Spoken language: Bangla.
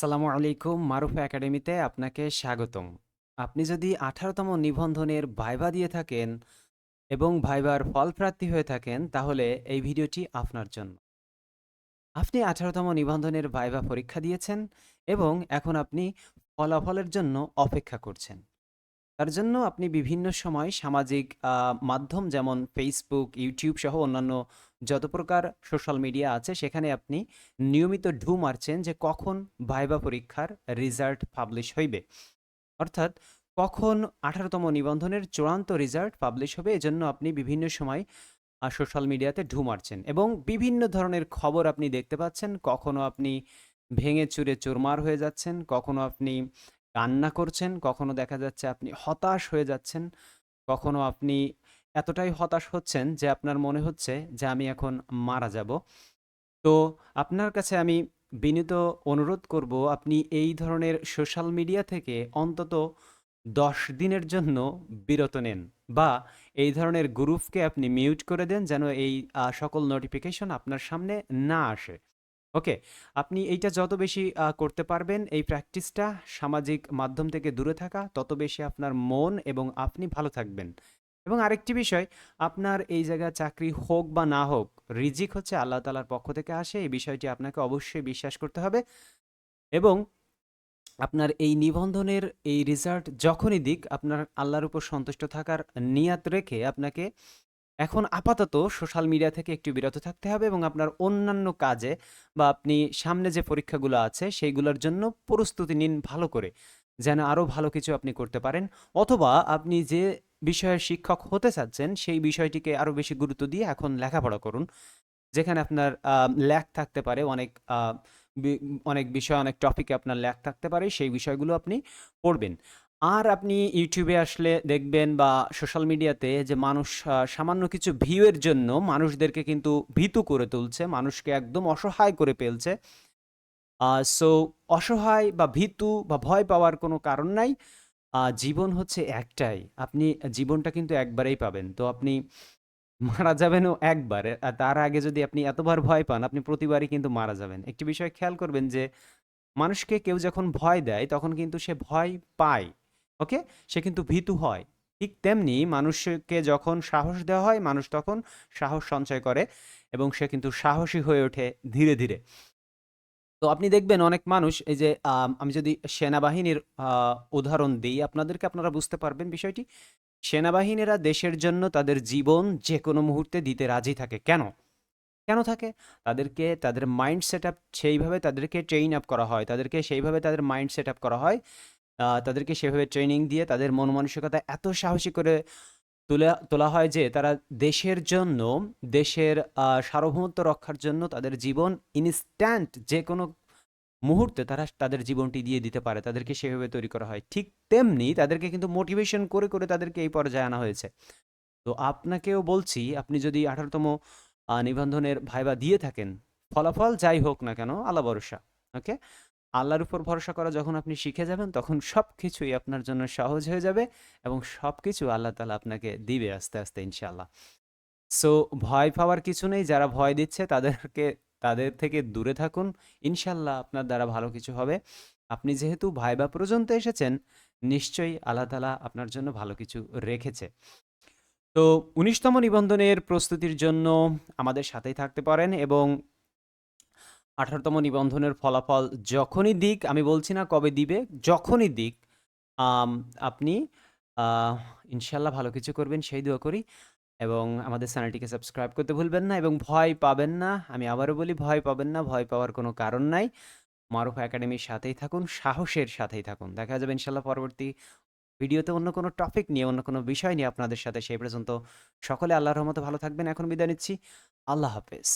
আসসালামু আলাইকুম মারুফ একাডেমিতে আপনাকে স্বাগতম। আপনি যদি আঠারোতম নিবন্ধনের ভাইভা দিয়ে থাকেন এবং ভাইবার ফলপ্রার্থী হয়ে থাকেন, তাহলে এই ভিডিওটি আপনার জন্য। আপনি আঠারোতম নিবন্ধনের ভাইভা পরীক্ষা দিয়েছেন এবং এখন আপনি ফলাফলের জন্য অপেক্ষা করছেন। তার জন্য আপনি বিভিন্ন সময় সামাজিক মাধ্যম যেমন ফেসবুক ইউটিউব সহ অন্যান্য যত প্রকার সোশ্যাল মিডিয়া আছে, সেখানে আপনি নিয়মিত ঢু মারছেন যে কখন ভাইবা পরীক্ষার রেজাল্ট পাবলিশ হইবে। অর্থাৎ কখন আঠারোতম নিবন্ধনের চূড়ান্ত রেজাল্ট পাবলিশ হবে, এজন্য আপনি বিভিন্ন সময় সোশ্যাল মিডিয়াতে ঢু মারছেন এবং বিভিন্ন ধরনের খবর আপনি দেখতে পাচ্ছেন। কখনো আপনি ভেঙে চুরে চুরমার হয়ে যাচ্ছেন, কখনো আপনি কান্না করছেন, কখনো দেখা যাচ্ছে আপনি হতাশ হয়ে যাচ্ছেন, কখনো আপনি এতটাই হতাশ হচ্ছেন যে আপনার মনে হচ্ছে যে আমি এখন মারা যাব। তো আপনার কাছে আমি বিনীত অনুরোধ করব, আপনি এই ধরনের সোশ্যাল মিডিয়া থেকে অন্তত দশ দিনের জন্য বিরত নেন বা এই ধরনের গ্রুপকে আপনি মিউট করে দেন যেন এই সকল নোটিফিকেশন আপনার সামনে না আসে। ওকে, আপনি এইটা যত বেশি করতে পারবেন এই প্র্যাকটিসটা সামাজিক মাধ্যম থেকে দূরে থাকা, তত বেশি আপনার মন এবং আপনি ভালো থাকবেন। এবং আরেকটি বিষয়, আপনার এই জায়গায় চাকরি হোক বা না হোক, রিজিক হচ্ছে আল্লাহ তালার পক্ষ থেকে আসে, এই বিষয়টি আপনাকে অবশ্যই বিশ্বাস করতে হবে। এবং আপনার এই নিবন্ধনের এই রেজাল্ট যখনই দিক, আপনার আল্লাহর উপর সন্তুষ্ট থাকার নিয়াত রেখে আপনাকে এখন আপাতত সোশ্যাল মিডিয়া থেকে একটু বিরত থাকতে হবে এবং আপনার অন্যান্য কাজে বা আপনি সামনে যে পরীক্ষাগুলো আছে সেইগুলোর জন্য প্রস্তুতি নিন ভালো করে, যেন আরও ভালো কিছু আপনি করতে পারেন। অথবা আপনি যে বিষয়ের শিক্ষক হতে চাচ্ছেন সেই বিষয়টিকে আরও বেশি গুরুত্ব দিয়ে এখন লেখাপড়া করুন, যেখানে আপনার ল্যাক থাকতে পারে, অনেক অনেক বিষয়, অনেক টপিকে আপনার ল্যাক থাকতে পারে, সেই বিষয়গুলো আপনি পড়বেন। আর আপনি ইউটিউবে আসলে দেখবেন বা সোশ্যাল মিডিয়াতে যে মানুষ সামান্য কিছু ভিউয়ের জন্য মানুষদেরকে কিন্তু ভীতু করে তুলছে, মানুষকে একদম অসহায় করে ফেলছে। সো অসহায় বা ভীতু বা ভয় পাওয়ার কোনো কারণ নাই। জীবন হচ্ছে একটাই। আপনি জীবনটা কিন্তু একবারেই পাবেন। তো আপনি মারা যাবেনও একবার। তার আগে যদি আপনি এতবার ভয় পান, আপনি প্রতিবারই কিন্তু মারা যাবেন। একটি বিষয় খেয়াল করবেন যে, মানুষকে কেউ যখন ভয় দেয়, তখন কিন্তু সে ভয় পায়। ওকে? সে কিন্তু ভীতু হয়। ঠিক তেমনি মানুষকে যখন সাহস দেওয়া হয়, মানুষ তখন সাহস সঞ্চয় করে এবং সে কিন্তু সাহসী হয়ে ওঠে ধীরে ধীরে। তো আপনি দেখবেন অনেক মানুষ, এই যে, আমি যদি সেনাবাহিনীর উদাহরণ দিই, আপনাদেরকে আপনারা বুঝতে পারবেন বিষয়টি। সেনাবাহিনীরা দেশের জন্য তাদের জীবন যে কোনো মুহূর্তে দিতে রাজি থাকে। কেন? কেন থাকে? তাদেরকে, তাদের মাইন্ড সেট আপ সেইভাবে তাদেরকে ট্রেইন আপ করা হয়। তাদেরকে সেইভাবে তাদের মাইন্ড সেট আপ করা হয় তাদেরকে সেভাবে ট্রেনিং দিয়ে তাদের মন মানসিকতা এত সাহসী করে তুলে, তোলা হয় যে তারা দেশের জন্য, দেশের সার্বভৌমত্ব রক্ষার জন্য তাদের জীবন ইনস্ট্যান্ট যে কোনো মুহূর্তে তারা তাদের জীবনটি দিয়ে দিতে পারে, তাদেরকে সেভাবে তৈরি করা হয়। ঠিক তেমনি তাদেরকে কিন্তু মোটিভেশন করে করে তাদেরকে এই পর্যায়ে আনা হয়েছে। তো আপনাকেও বলছি, আপনি যদি আঠারোতম নিবন্ধনের ভাইবা দিয়ে থাকেন, ফলাফল যাই হোক না কেন, আল্লাহ ভরসা ওকে আল্লাহর উপর ভরসা করা যখন আপনি শিখে যাবেন, তখন সব কিছুই আপনার জন্য সহজ হয়ে যাবে এবং সব কিছু আল্লাহ তালা আপনাকে দিবে আস্তে আস্তে ইনশাল্লাহ সো ভয় পাওয়ার কিছু নেই। যারা ভয় দিচ্ছে, তাদেরকে, তাদের থেকে দূরে থাকুন। ইনশাল্লাহ আপনার দ্বারা ভালো কিছু হবে। আপনি যেহেতু ভাইবা পর্যন্ত এসেছেন, নিশ্চয়ই আল্লাহ তালা আপনার জন্য ভালো কিছু রেখেছে। তো, উনিশতম নিবন্ধনের প্রস্তুতির জন্য আমাদের সাথেই থাকতে পারেন এবং আঠারোতম নিবন্ধনের ফলাফল যখনই দিক, আমি বলছি না কবে দিবে, যখনই দিক আপনি ইনশাল্লাহ ভালো কিছু করবেন, সেই দোয়া করি এবং আমাদের চ্যানেলটিকে সাবস্ক্রাইব করতে ভুলবেন না এবং ভয় পাবেন না। আমি আবারও বলি, ভয় পাবেন না, ভয় পাওয়ার কোনো কারণ নাই। মারুফ একাডেমির সাথেই থাকুন, সাহসের সাথেই থাকুন। দেখা যাবে ইনশাল্লাহ পরবর্তী ভিডিওতে অন্য কোনো টপিক নিয়ে, অন্য কোনো বিষয় নিয়ে আপনাদের সাথে। সেই পর্যন্ত সকলে আল্লাহর রহমতে ভালো থাকবেন। এখন বিদায় নিচ্ছি। আল্লাহ হাফেজ।